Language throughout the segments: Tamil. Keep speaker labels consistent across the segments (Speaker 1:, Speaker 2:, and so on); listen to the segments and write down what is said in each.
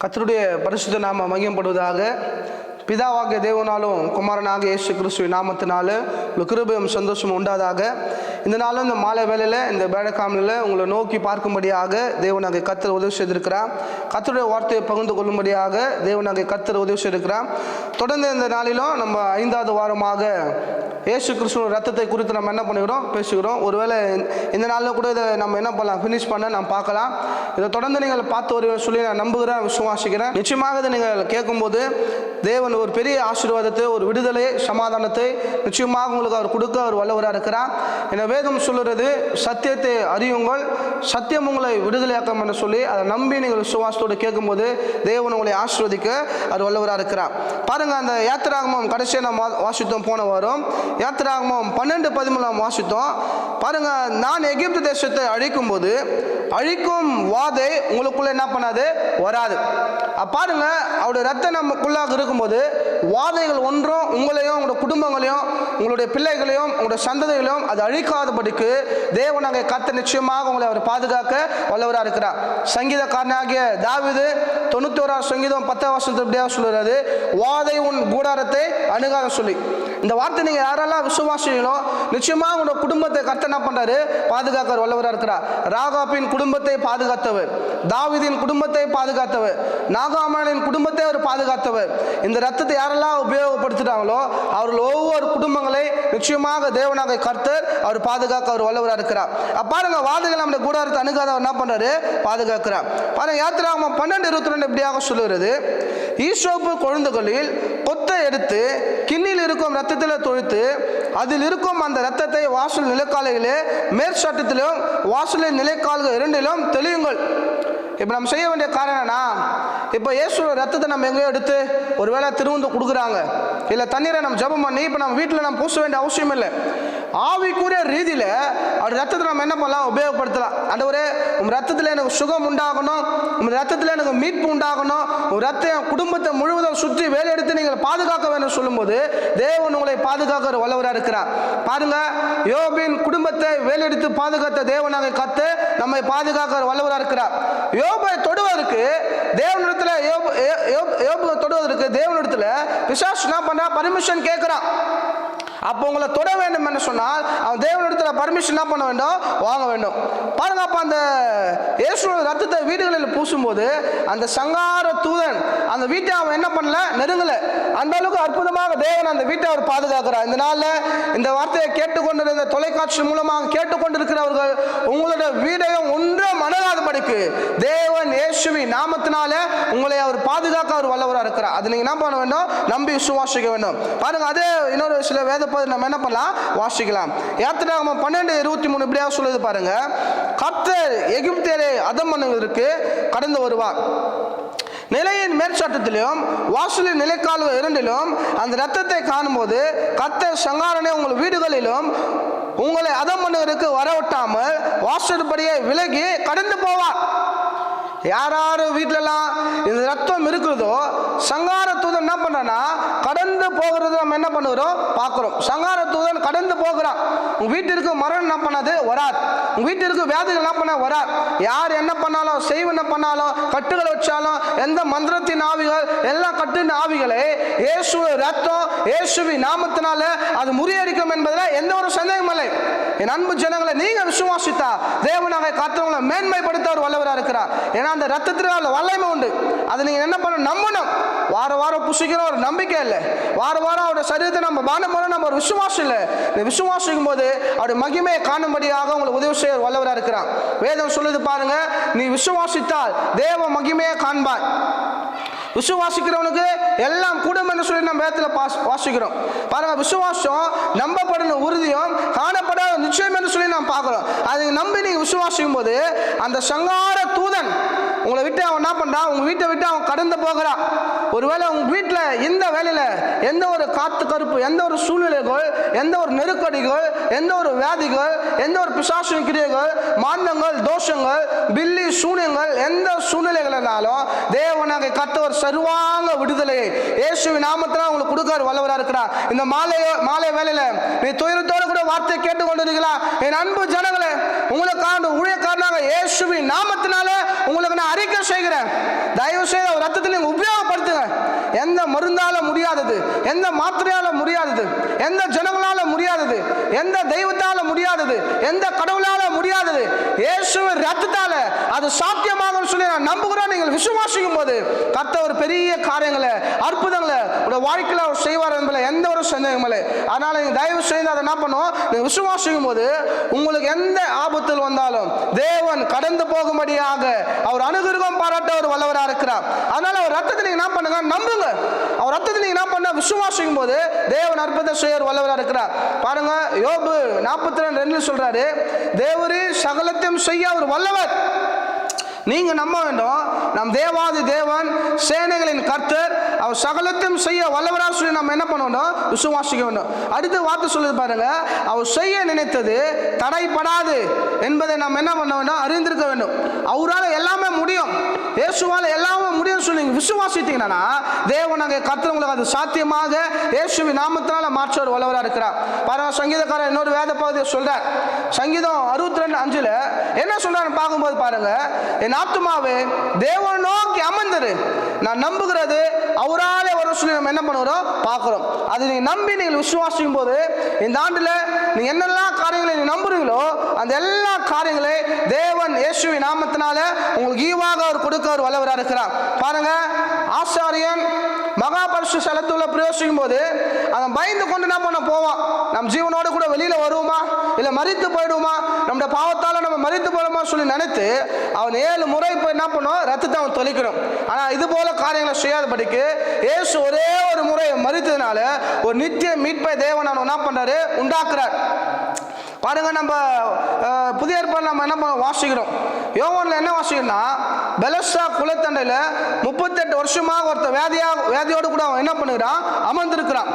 Speaker 1: கத்தருடைய பரிசுத்த நாம மகிமைப்படுவதாக பிதாவாகிய தேவனாலும் குமாரனாக இயேசு கிறிஸ்துவ நாமத்தினால உங்களுக்கு கிருபையும் சந்தோஷம் உண்டாதாக. இந்த நாளும் இந்த மாலை வேலையில் இந்த பேடக்காமலில் உங்களை நோக்கி பார்க்கும்படியாக தேவனாக கத்தர் உதவி செய்திருக்கிறார். கத்தருடைய வார்த்தையை பகிர்ந்து கொள்ளும்படியாக தேவனாக கத்தர் உதவி செய்திருக்கிறார். தொடர்ந்து இந்த நாளிலும் நம்ம ஐந்தாவது வாரமாக ஏசு கிறிஸ்துவின் ரத்தத்தை குறித்து நம்ம என்ன பண்ணுகிறோம் பேசுகிறோம். ஒருவேளை இந்த நாளில் கூட இதை நம்ம என்ன பண்ணலாம் ஃபினிஷ் பண்ண நம்ம பார்க்கலாம். இதை தொடர்ந்து நீங்கள் பார்த்து வருவேன் சொல்லி நான் நம்புகிறேன் விசுவாசிக்கிறேன். நிச்சயமாக இதை நீங்கள் கேட்கும்போது தேவன் ஒரு பெரிய ஆசீர்வாதத்தை ஒரு விடுதலை சமாதானத்தை நிச்சயமாக உங்களுக்கு அவர் கொடுக்க அவர் வல்லவராக இருக்கிறார். என வேதம் சொல்லுறது சத்தியத்தை அறியுங்கள். சத்தியம் உங்களை விடுதலையாக்கம் என்று சொல்லி அதை நம்பி நீங்கள் விசுவாசத்தோடு கேட்கும்போது தேவன் உங்களை ஆசீர்வதிக்க அவர் வல்லவராக இருக்கிறார். பாருங்க அந்த யாத்திராகமம் கடைசியாக நம்ம வாசித்தோம் போன வாரம். யாத்திராகமம் பன்னெண்டு பதிமூணாம் வாசித்தோம். பாருங்க நான் எகிப்து தேசத்தை அழிக்கும் போது அழிக்கும் வாதை உங்களுக்குள்ள என்ன பண்ணாது? வராது. பாருங்க அவருடைய ரத்தம் நமக்குள்ளாக இருக்கும்போது வாதைகள் ஒன்றும் உங்களையும் உங்களோட குடும்பங்களையும் உங்களுடைய பிள்ளைகளையும் உங்களுடைய சந்ததிகளையும் அது அழிக்காதபடிக்கு தேவனாக கத்த நிச்சயமாக உங்களை அவர் பாதுகாக்க வல்லவராக இருக்கிறார். சங்கீதக்காரனாகிய தாவீது தொண்ணூத்தோராம் சங்கீதம் பத்தாம் வருஷத்து இப்படியா சொல்லுறது வாதை உன் கூடாரத்தை அணுகாத சொல்லி. இந்த வார்த்தை நீங்கள் யாரெல்லாம் விசுவாசிங்களோ நிச்சயமாக உங்களோட குடும்பத்தை கர்த்த என்ன பண்ணுறாரு பாதுகாக்க வல்லவராக இருக்கிறார். ராகாப்பின் குடும்பத்தை பாதுகாத்தவர். தாவிதின் குடும்பத்தை பாதுகாத்தவர். நாகாமனின் குடும்பத்தை அவர் பாதுகாத்தவர். இந்த ரத்தத்தை யாரெல்லாம் உபயோகப்படுத்துகிறாங்களோ அவர்கள் ஒவ்வொரு குடும்பங்களை நிச்சயமாக தேவனாக கர்த்தர் அவர் பாதுகாக்க அவர் வல்லவராக இருக்கிறார். அப்ப பாருங்க வாதைகள் நம்முடைய கூடாரத்தை அணுகாதவர் என்ன பண்ணுறாரு பாதுகாக்கிறார். பாருங்க யாத்திராகமம் பன்னெண்டு இருபத்தி ரெண்டு இப்படியாக சொல்லுகிறது. ஈசோப்பு கொழுந்துகளில் கொத்தை எடுத்து கிண்ணியில் இருக்கும் ரத்தத்தில் தொழுத்து அதில் இருக்கும் அந்த ரத்தத்தை வாசல் நிலைக்காலையிலே மேற்சட்டத்திலும் வாசலின் நிலைக்கால்கள் இரண்டிலும் தெளியுங்கள். இப்போ நம்ம செய்ய வேண்டிய காரணம் என்னன்னா இப்போ இயேசுவோட ரத்தத்தை நம்ம எங்கேயோ எடுத்து ஒரு வேளை திருவந்து கொடுக்குறாங்க. இல்லை தண்ணீரை நம்ம ஜெபம் பண்ணி இப்போ நம்ம வீட்டில் நம்ம பூச வேண்டிய அவசியம் இல்லை ஆவிக்குரிய ரீதியில் அவர் ரத்தத்தை நம்ம என்ன பண்ணலாம்? உபயோகப்படுத்தலாம். அண்டவரே உங்கள் ரத்தத்தில் எனக்கு சுகம் உண்டாகணும். உங்கள் ரத்தத்தில் எனக்கு மீட்பு உண்டாகணும். உங்கள் ரத்த குடும்பத்தை முழுவதும் சுற்றி வேலையெடுத்து நீங்கள் பாதுகாக்க வேண்டும் சொல்லும்போது தேவன் உங்களை பாதுகாக்கிற வல்லவராக இருக்கிறார். பாருங்க யோபின் குடும்பத்தை வேலையெடுத்து பாதுகாத்த தேவனாக கத்து நம்மை பாதுகாக்கிற வல்லவராக இருக்கிறார். யோபை தொடுவதற்கு தேவனிடத்தில் யோபு யோ- யோபு தொடுவதற்கு தேவனிடத்தில் பிசாசு என்ன பண்றா பர்மிஷன் கேட்குறான். அப்போ உங்களை தொட வேண்டும் என்று சொன்னால் அவன் தேவனிடத்தில் பர்மிஷன் என்ன பண்ண வேண்டும்? வாங்க வேண்டும். பாருங்க அப்போ அந்த இயேசுவோட ரத்தத்தை வீடுகளில் பூசும்போது அந்த சங்கார தூதன் அந்த வீட்டை அவன் என்ன பண்ணல? நெருங்கல. அந்த அளவுக்கு அற்புதமாக தேவன் அந்த வீட்டை அவர் பாதுகாக்கிறார். இந்த நாளில் இந்த வார்த்தையை கேட்டுக்கொண்டிருந்த தொலைக்காட்சி மூலமாக கேட்டுக்கொண்டிருக்கிறவர்கள் உங்களோட வீடையும் ஒன்றும் அணுகாதபடிக்கு தேவன் இயேசுவி நாமத்தினால உங்களை அவர் பாதுகாக்க அவர் வல்லவராக இருக்கிறார். அது நீங்கள் என்ன பண்ண வேண்டும்? நம்பி விசுவாசிக்க வேண்டும். பாருங்க அதே இன்னொரு சில வேத பகுதி நம்ம என்ன பண்ணலாம்? வாசிக்கலாம். யாத்திராகமம் பன்னெண்டு இருபத்தி மூணு இப்படியாக சொல்லுது பாருங்க. கத்தர் எகிப்தியரை அதம் பண்ணுவதற்கு கடந்து வருவார். நிலையின் மேற்சட்டத்திலும் வாசலின் நிலைக்கால இரண்டிலும் அந்த ரத்தத்தை காணும்போது கத்தர் சங்காரனை உங்கள் வீடுகளிலும் உங்களை அதம் பண்ணுவதற்கு வரவிட்டாமல் வாசற்படியை விலகி கடந்து போவார். யார் யார் வீட்டிலலாம் இந்த ரத்தம் இருக்கிறதோ சங்கார தூதன் என்ன பண்ணுறான்னா கடந்து போகிறது நம்ம என்ன பண்ணுகிறோம் பார்க்குறோம். சங்கார தூதன் கடந்து போகிறான். உங்கள் வீட்டிற்கு மரணம் என்ன பண்ணாது? வராது. உங்கள் வீட்டிற்கு வியாதிகள் என்ன பண்ண வராது. யார் என்ன பண்ணாலும் செய்வன பண்ணாலும் கட்டுகளை வச்சாலும் எந்த மந்திரத்தின் ஆவிகள் எல்லா கட்டின் ஆவிகளை இயேசு ரத்தம் இயேசுவி நாமத்தினால அது முறியடிக்கும் என்பதில் எந்த ஒரு சந்தேகமும் இல்லை. என் அன்பு ஜனங்களை நீங்கள் விசுவாசித்தா தேவனாக காத்தவங்களை மேன்மைப்படுத்த அவர் வல்லவராக இருக்கிறார். ஏன்னா அந்த ரத்தத்தில் உள்ள வல்லமை உண்டு. அதை நீங்கள் என்ன பண்ணணும்? நம்பணும். வார வாரம் புசிக்கிற ஒரு நம்பிக்கை இல்லை. வார வாரம் அவருடைய சரீரத்தை நம்ம பானம் பண்ண நம்ம ஒரு விசுவாசம் இல்லை. இந்த விசுவாசிக்கும் போது அவருடைய மகிமையை காணும்படியாக உங்களுக்கு உதவி செய்ய வல்லவராக இருக்கிறான். வேதம் சொல்லுது பாருங்க நீ விசுவாசித்தால் தேவ மகிமையை காண்பாய். விசுவாசிக்கிறவனுக்கு எல்லாம் கூடும் என்று சொல்லி நம்ம வேதத்தில் பாஸ் வாசிக்கிறோம். பாருங்க விசுவாசம் நம்பப்படணும் உறுதியும் காணப்படாத நிச்சயம் என்று சொல்லி நாம் பார்க்குறோம். அதை நம்பி நீ விசுவாசிக்கும் போது அந்த சங்கார தூதன் உங்களை விட்டு அவன் என்ன பண்ணுறான் உங்கள் வீட்டை விட்டு அவன் கடந்து போகிறான். ஒருவேளை உங்க வீட்டில் எந்த வேலையில் எந்த ஒரு காத்து கருப்பு எந்த ஒரு சூழ்நிலைகள் எந்த ஒரு நெருக்கடிகள் எந்த ஒரு வியாதிகள் எந்த ஒரு பிசாசு கிரியைகள் மாந்தங்கள் தோஷங்கள் பில்லி சூனியங்கள் எந்த சூழ்நிலைகள்னாலும் தேவனாக கத்தவர் சர்வாங்க விடுதலையை இயேசுவின் நாமத்தில் உங்களுக்கு கொடுக்கார் வல்லவராக இருக்கிறார் இந்த மாலை மாலை வேலையில் நீ துயரத்தோடு கூட வார்த்தை கேட்டுக்கொண்டிருக்கலாம் என் அன்பு ஜனங்களே உங்களுக்கான ஊழியக்காரனாக இயேசுவின் நாமத்தினால உங்களுக்கு நான் அறிக்கை செய்கிறேன். தயவு செய்து அவர் ரத்தத்தை நீங்கள் உபயோகப்படுத்துங்க. எந்த மருந்தால முடியாதது? எந்த மாத்திரையால முடியாதது? எந்த ஜனங்களால முடியாதது? எந்த தெய்வத்தால முடியாதது? எந்த கடவுளால முடியாதது? இயேசுவின் ரத்தத்தால அது சாத்தியமாகும் சொல்லி நான் நம்புகிறேன். நீங்கள் விசுவாசிக்கும் போது கர்த்த ஒரு பெரிய காரியங்களை வாழ்க்கையில் அவர் செய்வார் என்பதில் எந்த ஒரு சந்தேகம் இல்லை. அதனால் நீங்கள் தயவு செய்து அதை என்ன பண்ணும் நீங்க விசுவாசிக்கும் போது உங்களுக்கு எந்த ஆபத்தில் வந்தாலும் தேவன் கடந்து போகும்படியாக அவர் அனுகிரகம் பாராட்ட ஒரு வல்லவராக இருக்கிறார். அதனால் அவர் ரத்தத்தை நீங்கள் என்ன பண்ணுங்க? நம்புங்க. அவர் ரத்தத்தை நீங்கள் என்ன பண்ண? விசுவாசிக்கும் போது தேவன் அற்புத செய்யர் வல்லவராக இருக்கிறார். பாருங்க யோபு நாற்பத்தி ரெண்டு ரெண்டு சொல்றாரு தேவரே சகலத்தையும் செய்ய அவர் வல்லவர். நீங்க நம்ப வேண்டும். நம் தேவாதி தேவன் சேனைகளின் கர்த்தர் அவர் சகலத்தையும் செய்ய வல்லவராக சொல்லி நம்ம என்ன பண்ணணும் விசுவாசிக்க வேண்டும். அடுத்த வார்த்தை சொல்லுது பாருங்க. அவர் செய்ய நினைத்தது தடைப்படாது என்பதை நாம் என்ன பண்ண வேண்டும்? அறிந்திருக்க வேண்டும். அவரால் எல்லாமே முடியும். இயேசுவால் எல்லாமே முடியும் சொல்லி நீங்கள் விசுவாசித்தீங்கன்னா தேவன் அங்கே கத்துறவங்களுக்கு உங்களுக்கு அது சாத்தியமாக இயேசுவி நாமத்தினால மாற்றவர் வல்லவராக இருக்கிறார். பாருங்க சங்கீதக்காரர் இன்னொரு வேத பகுதியை சொல்றார். சங்கீதம் அறுபத்தி ரெண்டு அஞ்சுல என்ன சொல்கிறான்னு பார்க்கும்போது பாருங்க என் ஆத்துமாவே தேவன் நோக்கி அமர்ந்துரு. நான் நம்புகிறது அவராலே வர சொல்லி நம்ம என்ன பண்ணுறோம்? பார்க்குறோம். அது நீங்க நம்பி நீங்கள் விசுவாசிக்கும் போது இந்த ஆண்டில் நீ என்னெல்லாம் காரியங்களை நீ நம்புறீங்களோ அந்த எல்லா காரியங்களை தேவன் இயேசுவின் நாமத்தினால உங்களுக்கு ஈவாக அவர் கொடுக்க அவர் வல்லவராக இருக்கிறார் பாருங்க ஆசாரியன் மகாபரிசு ஸ்தலத்துல பிரயோசிக்கும் போது அவன் பயந்து கொண்டு என்ன பண்ண போவான். நம் ஜீவனோடு கூட வெளியில வருவோமா? இல்லை மறித்து போயிடுவோமா? நம்முடைய பாவத்தால் நம்ம மறித்து போயிடுமா சொல்லி நினைத்து அவன் ஏழு முறை போய் என்ன பண்ணும் ரத்தத்தை அவன் தொலைக்கணும். ஆனால் இது போல காரியங்களை செய்யாதபடிக்கு ஏசு ஒரே ஒரு முறை மறித்ததுனால ஒரு நித்திய மீட்பை தேவன் அவன் என்ன பண்ணுறாரு உண்டாக்குறார். பாருங்க நம்ம புதிய ஏற்பாடு நம்ம என்ன பண்ண வாசிக்கிறோம். யோவான்ல என்ன வாசிக்கிறோம்னா பெலஸ்டா குலத்தண்டையில் முப்பத்தெட்டு வருஷமாக ஒருத்த வியாதியா வியாதியோடு கூட அவன் என்ன பண்ணுகிறான்? அமர்ந்திருக்கிறான்.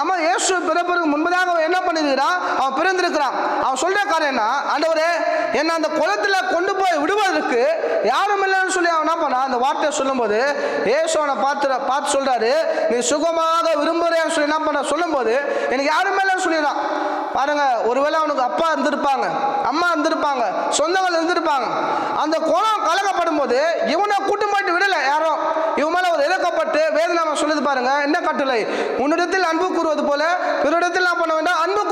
Speaker 1: அம்மா இயேசு பிறப்பிற்கு முன்பதாக அவன் என்ன பண்ணிருக்கிறான் அவன் பிறந்திருக்கிறான். அவன் சொல்ற காரியம் என்ன? ஆண்டவரே என்ன அந்த குளத்துல கொண்டு போய் விடுவதற்கு யாரும் இல்லைன்னு சொல்லி அவன் என்ன பண்ணான் அந்த வார்த்தையை சொல்லும்போது இயேசு அவனை பார்த்து பார்த்து சொல்றாரு நீ சுகமாக விரும்புறேன்னு சொல்லி என்ன பண்ண? சொல்லும்போது எனக்கு யாருமே இல்லைன்னு சொல்லிடுறான். பாருங்க ஒருவேளை அவனுக்கு அப்பா இருந்திருப்பாங்க அம்மா இருந்திருப்பாங்க சொந்தங்கள் இருந்திருப்பாங்க. அந்த கோணம் கலக்கப்படும் போது இவனை கூட்டு போயிட்டு விடல யாரும் இவன் மேல ஒரு இழக்கப்பட்டு வேதனை அவன் சொல்லுது பாருங்க என்ன கட்டளை? உன்னிடத்தில் அன்பு கூறுவது போல பிறரிடத்தில் நான் பண்ண வேண்டாம் அன்பு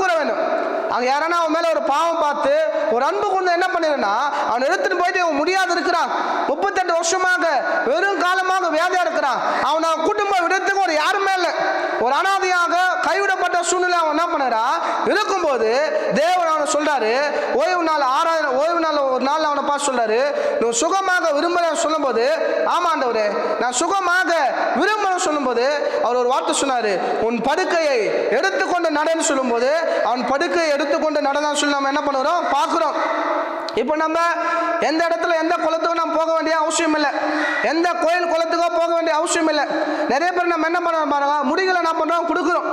Speaker 1: அவன் யாரானா அவன் மேலே ஒரு பாவம் பார்த்து ஒரு அன்பு கொண்டு என்ன பண்ணிடுனா அவன் எடுத்துட்டு போயிட்டு அவன் முடியாது இருக்கிறான். முப்பத்தெட்டு வருஷமாக வெறும் காலமாக வியாதியாக இருக்கிறான். அவனை அவன் குடும்ப விடத்துக்கு ஒரு யாருமே இல்லை. ஒரு அனாதையாக கைவிடப்பட்ட சூழ்நிலை அவன் என்ன பண்ணுறான் இருக்கும்போது தேவன் அவனை சொல்றாரு ஓய்வு நாள் ஆறாயிரம் ஓய்வு நாள் ஒரு நாள் அவனை பார்த்து சொல்றாரு நீ சுகமாக விரும்புறேன் சொல்லும்போது ஆமாண்டவரே நான் சுகமாக விரும்புகிறேன் சொல்லும்போது அவர் ஒரு வார்த்தை சொன்னாரு உன் படுக்கையை எடுத்துக்கொண்டு நடன்னு சொல்லும்போது அவன் படுக்கையை எடுத்து எடுத்துக்கொண்டு நடந்தான்னு சொல்லி நம்ம என்ன பண்ணுறோம்? பார்க்குறோம். இப்போ நம்ம எந்த இடத்துல எந்த குளத்துக்கும் நம்ம போக வேண்டிய அவசியம் இல்லை. எந்த கோயில் குளத்துக்கோ போக வேண்டிய அவசியம் இல்லை. நிறைய பேர் நம்ம என்ன பண்ணுறோம் பாருங்க முடிகளை என்ன பண்ணுறோம்? கொடுக்குறோம்.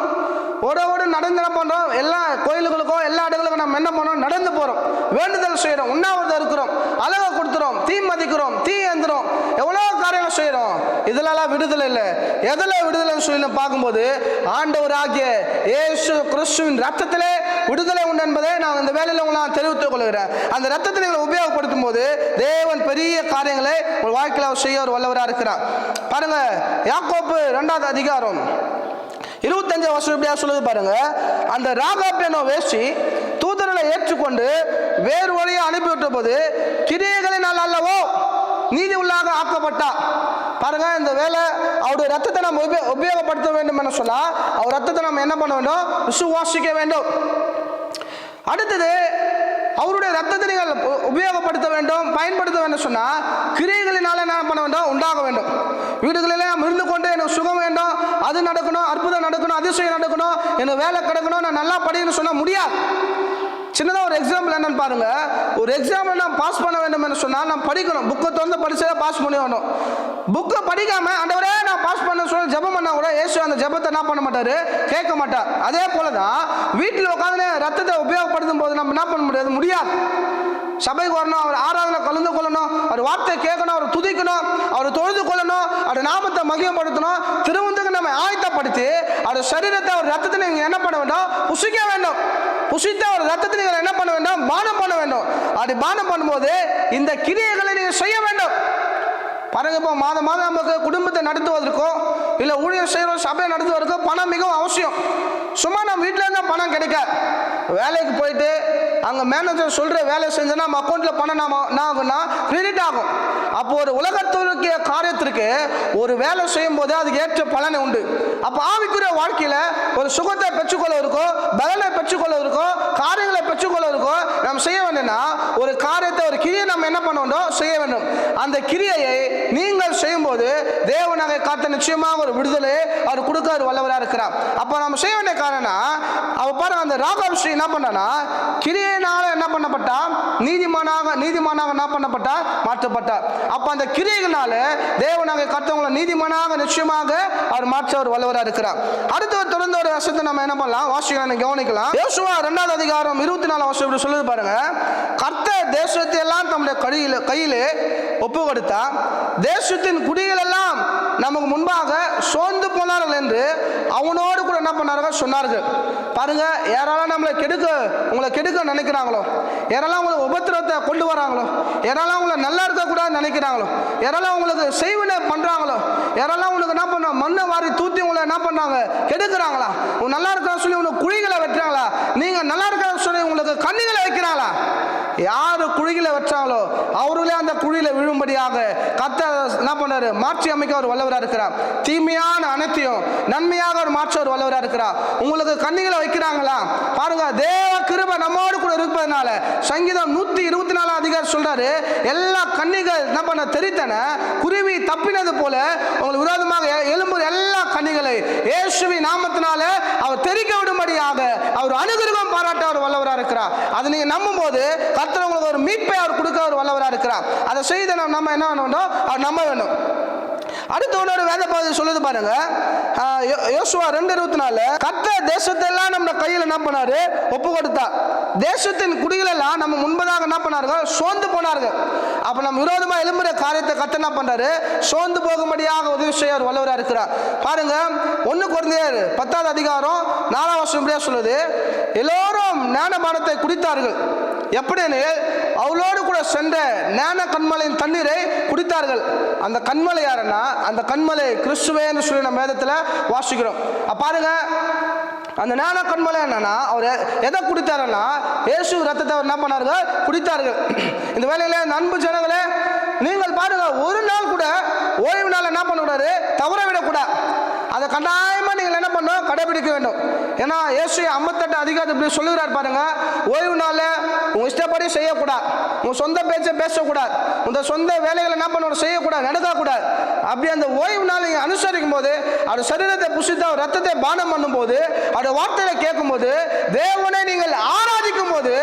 Speaker 1: ஓட ஓட நடந்து என்ன பண்ணுறோம்? எல்லா கோயில்களுக்கோ எல்லா இடங்களுக்கும் நம்ம என்ன பண்ணுறோம்? நடந்து போகிறோம். வேண்டுதல் செய்கிறோம். உண்ணாவிரதம் இருக்கிறோம். அழகை கொடுத்துறோம். தீ மதிக்கிறோம். தீ ஏந்துறோம். எவ்வளோ காரியம் செய்கிறோம்? இதுலலாம் விடுதலை இல்லை. எதில் விடுதலைன்னு சொல்லி பார்க்கும்போது ஆண்டவர் ஆகிய ஏசு கிறிஸ்துவின் ரத்தத்திலே விடுதலை உண்டு என்பதை நான் இந்த வேலையில் உங்களை நான் தெரிவித்துக் கொள்கிறேன். அந்த ரத்தத்தை நீங்கள் உபயோகப்படுத்தும் போது தேவன் பெரிய காரியங்களை உங்கள் வாழ்க்கையில் அவர் செய்ய ஒரு வல்லவராக இருக்கிறார். பாருங்க யாக்கோப்பு ரெண்டாவது அதிகாரம் இருபத்தஞ்சு வருஷம் இப்படியா சொல்லுது பாருங்க அந்த ராகாப் என்னோ வேசி தூதர்களை ஏற்றுக்கொண்டு வேறு வழியை அனுப்பிவிட்ட போது கிரியைகளினால் அல்லவோ நீதி உள்ளாக ஆக்கப்பட்டா. பாருங்க இந்த வேலை அவருடைய ரத்தத்தை நம்ம உபயோ- உபயோகப்படுத்த வேண்டும் என சொன்னா அவர் ரத்தத்தை நம்ம என்ன பண்ண வேண்டும்? விசுவாசிக்க வேண்டும். அடுத்தது அவருடைய ரத்தத்தை நீங்கள் உபயோகப்படுத்த வேண்டும் பயன்படுத்த வேண்டும் சொன்னால் கிரியைகளினால என்ன பண்ண வேண்டும்? உண்டாக வேண்டும். வீடுகளில் நாம் இருந்து கொண்டு எனக்கு சுகம் வேண்டும் அது நடக்கணும் அற்புதம் நடக்கணும் அதிசயம் நடக்கணும் எனக்கு வேலை கிடக்கணும் நான் நல்லா படிக்கணும்னு சொன்னால் முடியாது. சின்னதாக ஒரு எக்ஸாம்பிள் என்னன்னு பாருங்க. ஒரு எக்ஸாம்பிள் நான் பாஸ் பண்ண வேண்டும் என்று சொன்னால் நான் படிக்கணும். புக்கை திறந்து படிச்சதை பாஸ் பண்ணி வேணும் புக்கை படிக்காம ஆண்டவரே நான் பாஸ் பண்ண சொல்லி ஜெபம் பண்ணா கூட ஏசு அந்த ஜெபத்தை என்ன பண்ண மாட்டாரு கேட்க மாட்டார். அதே போல தான் வீட்டில் உட்காந்து ரத்தத்தை உபயோகப்படுத்தும் போது நம்ம என்ன பண்ண முடியாது? முடியாது. சபைக்கு வரணும் அவர் ஆராதனை கலந்து கொள்ளணும் அவர் வார்த்தையை கேட்கணும் அவர் துதிக்கணும் அவர் தொழுது கொள்ளணும் அவர் நாமத்தை மகிமப்படுத்தணும் திருவந்துக்கு நம்ம ஆயத்தப்படுத்தி அவர் சரீரத்தை அவர் ரத்தத்தை நீங்கள் என்ன பண்ண வேண்டும்? புசிக்க வேண்டும். புசித்த ஒரு ரத்தத்தை நீங்கள் என்ன பண்ண வேண்டும்? பானம் பண்ண வேண்டும். அப்படி பானம் பண்ணும்போது இந்த கிரியைகளை நீங்கள் செய்ய வேண்டும். பாருங்க இப்போ மாதம் மாதம் நமக்கு குடும்பத்தை நடத்துவதற்கோ இல்லை ஊழியர் செய்கிறோம் சபையை நடத்துவதற்கோ பணம் மிகவும் அவசியம். சும்மா நம்ம வீட்டில் இருந்தால் பணம் கிடைக்க வேலைக்கு போயிட்டு அங்கே மேனேஜர் சொல்கிற வேலை செஞ்சோன்னா நம்ம அக்கௌண்ட்டில் பணம் நாம என்ன ஆகும்னா கிரெடிட் ஆகும். அப்போ ஒரு உலகத்திற்கு காரியத்திற்கு ஒரு வேலை செய்யும் போது அதுக்கு ஏற்ற பலனை உண்டு. அப்போ ஆவிக்குரிய வாழ்க்கையில் ஒரு சுகத்தை பெற்றுக்கொள்ள இருக்கோ பலனை பெற்றுக்கொள்ள இருக்கோ காரியங்களை பெற்றுக்கொள்ள இருக்கோ நம்ம செய்ய வேண்டும்னா ஒரு காரியத்தை ஒரு கிரியை நம்ம என்ன பண்ணணும் செய்ய வேண்டும். அந்த கிரியையை நீங்கள் செய்யும்போது தேவனாக காத்த நிச்சயமாக ஒரு விடுதலை அவர் கொடுக்க அவர் வல்லவராக இருக்கிறார். அப்போ நம்ம செய்ய வேண்டிய காரணம் அவ பாருங்க அந்த ராகவ் ஸ்ரீ என்ன பண்ணனா கிரியையினால என்ன பண்ணப்பட்டா? நீதிமானாக நீதிமானாக என்ன பண்ணப்பட்டா? மாற்றப்பட்டார். அப்போ அந்த கிரியைகளால தேவனாக கத்தவங்களை நீதிமானாக நிச்சயமாக அவர் மாற்ற அவர் வல்லவராக இருக்கிறார். அடுத்து தொடர்ந்த தொடர்ந்து ஒரு வருஷத்தை நம்ம என்ன பண்ணலாம்? வாசிக்கலாம் கவனிக்கலாம். யோசுவா ரெண்டாவது அதிகாரம் இருபத்தி நாலு வருஷம் இப்படி சொல்லுது பாருங்க. கர்த்த தேசத்தை எல்லாம் தம்முடைய கையில் கையிலே ஒப்பு கொடுத்தா தேசத்தின் குடிகள் எல்லாம் நமக்கு முன்பாக சோர்ந்து போனார்கள் என்று அவனோடு கூட என்ன பண்ணார்கள்? சொன்னார்கள். பாருங்க யாரெல்லாம் நம்மளை கெடுக்க உங்களை கெடுக்க நினைக்கிறாங்களோ யாரெல்லாம் உங்களை உபத்திரத்தை கொண்டு வராங்களோ யாரெல்லாம் உங்களை நல்லா இருக்கக்கூடாதுன்னு நினைக்கிறாங்களோ யாரெல்லாம் உங்களுக்கு செய்வினை பண்றாங்களோ யாரெல்லாம் உங்களுக்கு என்ன பண்ண மண்ணை வாரி தூத்தி உங்களை என்ன பண்ணாங்க? கெடுக்கிறாங்களா? நல்லா இருக்கான்னு சொல்லி உன்னை குழிகளை வெட்டுறாங்களா? நீங்க நல்லா இருக்கான்னு சொல்லி உங்களுக்கு கண்ணிகளை வைக்கிறாங்களா? யார் குழிகளை வச்சாங்களோ அவர்களே அந்த குழியில விழும்படியாக கத்த என்ன பண்ணார்? மாற்றி அமைக்க அவர் வல்லவராக இருக்கிறார். தீமையான அனைத்தையும் நன்மையாக ஒரு மாற்ற ஒரு வல்லவராக இருக்கிறார். உங்களுக்கு கண்ணிகளை வைக்கிறாங்களா? பாருங்க தேவ கிருப நம்மோடு கூட இருப்பதனால சங்கீதம் நூத்தி இருபத்தி நாலாம் அதிகாரி சொல்றாரு எல்லா கண்ணிகள் என்ன பண்ண தெரித்தன குருவி தப்பினது போல உங்களுக்கு விரோதமாக எ- எழும்புற எல்லா கண்ணிகளை இயேசுவி நாமத்தினால அவர் தெரிக்க விடும்படியாக அவர் அனுகிரகம் பாராட்ட அவர் வல்லவராக இருக்கிறார். அதை நீங்க நம்பும் போது கர்த்தர் உங்களுக்கு ஒரு மீட்பை அவர் கொடுக்க அவர் வல்லவராக இருக்கிறார். அதை செய்து நம்ம நம்ம என்ன பண்ணணும் அவர் நம்ப வேணும். அடுத்து இன்னொரு வேத பகுதி சொல்லுது பாருங்க. யோ- யோசுவா ரெண்டு இருபத்தி நாலு கத்த தேசத்தெல்லாம் நம்ம கையில் என்ன பண்ணாரு? ஒப்பு கொடுத்தார் தேசத்தின் குடிகளெல்லாம் நம்ம முன்பதாக என்ன பண்ணார்கள்? சோர்ந்து போனார்கள். அப்போ நம்ம விரோதமாக எழும்புற காரியத்தை கத்த என்ன பண்ணுறாரு சோர்ந்து போகும்படியாக உதவி செய்ய வல்லவராக இருக்கிறார். பாருங்க ஒன்று குழந்தையர் பத்தாவது அதிகாரம் நாலாம் வருஷம் இப்படியா சொல்லுது. எல்லோரும் ஞானபானத்தை குடித்தார்கள். எப்படின்னு அவளோடு கூட சென்ற ஞான கண்மலையின் தண்ணீரை குடித்தார்கள். அந்த கண்மலை யாருன்னா அந்த கண்மலை கிறிஸ்துவேன்னு சொல்லி நம்ம வேதத்தில் வாசிக்கிறோம். பாருங்க அந்த ஞான கண்மலை என்னன்னா அவர் எதை குடித்தாருன்னா இயேசு ரத்தத்தை அவர் என்ன பண்ணார்கள் குடித்தார்கள். இந்த வேலையில நண்பு ஜனங்களே நீங்கள் பாருங்க ஒரு நாள் கூட ஓய்வு நாள் என்ன பண்ணக்கூடாது? தவற விடக்கூடாது அதை கட்டாயமா நீங்கள் என்ன பண்ணணும்? கடைபிடிக்க வேண்டும். ஏன்னா இயேசு ஐம்பத்தெட்டு அதிகாரத்தை இப்படி சொல்லுகிறார் பாருங்க ஓய்வு நாளில் உன் இஷ்டப்படி செய்யக்கூடாது. உன் சொந்த பேச்சை பேசக்கூடாது. உங்க சொந்த வேலைகளை என்ன பண்ணணும் செய்யக்கூடாது நடக்கக்கூடாது. அப்படி அந்த ஓய்வு நாள் நீங்கள் அனுசரிக்கும் போது அவர் சரீரத்தை புசித்து அவர் ரத்தத்தை பானம் பண்ணும்போது அவர் வார்த்தையை கேட்கும்போது தேவனை நீங்கள் ஆராதிக்கும் போது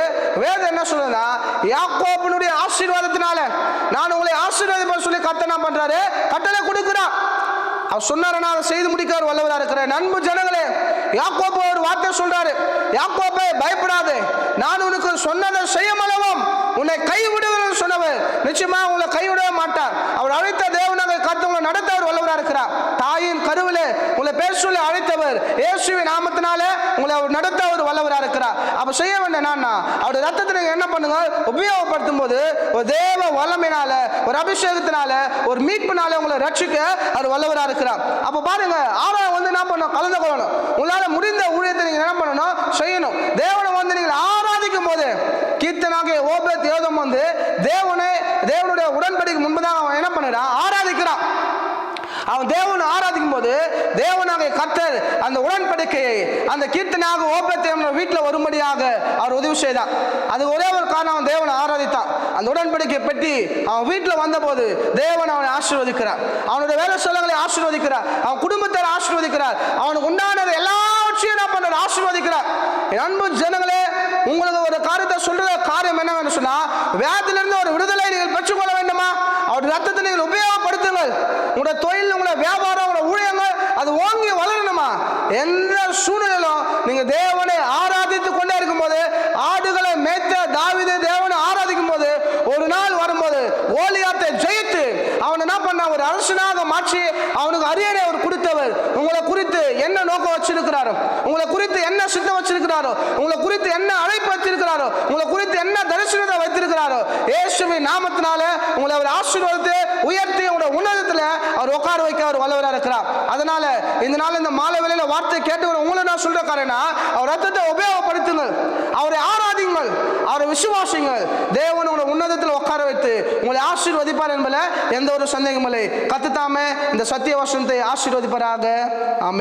Speaker 1: வேதம் என்ன சொல்லுதுன்னா யாக்கோப்பனுடைய ஆசீர்வாதத்தினால நான் உங்களை ஆசீர்வாதம் சொல்லி கத்தனா பண்ணுறாரு கட்டளை கொடுக்குறான் அவர் சொன்னாரனா அதை செய்து முடிக்க வல்லவராக இருக்கிற இருக்கிறார். நண்பு ஜனங்களே யாக்கோபு ஒரு வார்த்தை சொல்றாரு. யாக்கோபே பயப்படாதே. நான் சொன்னதை செய்ய மலவும் உன்னை கைவிடுவேன் சொன்னவர் நிச்சயமா உங்களை கைவிடவே மாட்டார். அவர் அழைத்த தேவனாக கத்தவங்களை நடத்த அவர் வல்லவராக இருக்கிறார். தாயின் கருவிலே உங்களை பேர் சொல்லி அழைத்தவர் இயேசுவின் நாமத்தினால உங்களை அவர் நடத்த அவர் வல்லவராக இருக்கிறார். அப்ப செய்ய வேண்டிய என்னன்னா அவருடைய ரத்தத்தை நீங்க என்ன பண்ணுங்க? உபயோகப்படுத்தும் போது ஒரு தேவ வல்லமையினால ஒரு அபிஷேகத்தினால ஒரு மீட்பினால உங்களை ரட்சிக்க அவர் வல்லவராக இருக்கிறார். அப்ப பாருங்க ஆறாவது வந்து என்ன பண்ணணும்? கலந்து கொள்ளணும். உங்களால முடிந்த ஊழியத்தை நீங்க என்ன பண்ணணும்? செய்யணும். தேவனை வந்து நீங்கள் ஆராதிக்கும் போது கீர்த்தனாக ஓபேத் யோதம் வந்து தேவனை தேவனுடைய உடன்படிக்கை முன்பதாக அவன் என்ன பண்ணுறான் ஆராதிக்கிறான் அவன் தேவனை ஆராதிக்கும் போது தேவனாக கர்த்தர் அந்த உடன்படிக்கையை அந்த கீர்த்தனாக ஓபத்தை வீட்டில் வரும்படியாக அவர் உதவி செய்தார். அது ஒரே ஒரு காரணம் அவன் தேவனை ஆராதித்தான். அந்த உடன்படிக்கை பெட்டி அவன் வீட்டில் வந்தபோது தேவன் அவனை ஆசீர்வதிக்கிறார். அவனுடைய வேலை சொல்லங்களை ஆசீர்வதிக்கிறார். அவன் குடும்பத்தை ஆசீர்வதிக்கிறார். அவனுக்கு உண்டானது எல்லாவற்றையும் என்ன பண்ணுற ஆசீர்வதிக்கிறார். அன்பு ஜனங்களே உங்களுக்கு ஒரு காரியத்தை சொல்ற காரியம் என்னவென்று சொன்னா வேதனை ஒரு விடுதலை நீங்கள் பெற்றுக்கொள்ள வேண்டுமா அவருடைய ரத்தத்தை நீங்கள் உபயோகப்படுத்துங்கள் உங்களுடைய தொழில் உங்களுடைய வியாபாரம் உங்களுடைய ஊழியங்கள் அது ஓங்கி வளரணுமா எந்த சூழ்நிலையிலும் நீங்க தேவனை ஆராதித்து கொண்டே இருக்கும்போது ஆடுகளை மேய்த்த தாவீது தேவனை ஆராதிக்கும் போது ஒரு நாள் வரும்போது ஓலியாத்தை ஜெயித்து அவன் என்ன பண்ண ஒரு அரசனாக மாற்றி அவனுக்கு அரியணை அவர் கொடுத்தவர் உங்களை குறித்து என்ன நோக்கம் வச்சிருக்கிறாரோ உங்களை குறித்து என்ன வச்சிருக்கிறாரோ உங்களை குறித்து என்ன அழைப்பு வச்சிருக்கிறாரோ உங்களை குறித்து என்ன தரிசனத்தை வைத்திருக்கிறாரோ? இயேசுவின் நாமத்தினால உங்களை அவர் ஆசீர்வாதத்தை உயர்த்தி உங்களோட உன்னதத்தில் அவர் உட்கார வைக்க அவர் வல்லவராக இருக்கிறார். அதனால இந்த நாள் இந்த மாலை வேலையில் வார்த்தை கேட்டு உங்களை நான் சொல்ற காரணா அவர் ரத்தத்தை உபயோகப்படுத்துங்கள். அவரை ஆராதிங்கள். அவரை விசுவாசிங்கள். தேவன் உங்களை உன்னதத்தில் உட்கார வைத்து உங்களை ஆசீர்வதிப்பார் என்பதில் எந்த ஒரு சந்தேகமில்லை கத்துத்தாம இந்த சத்திய வசனத்தை ஆசீர்வதிப்பாராக. ஆமென்.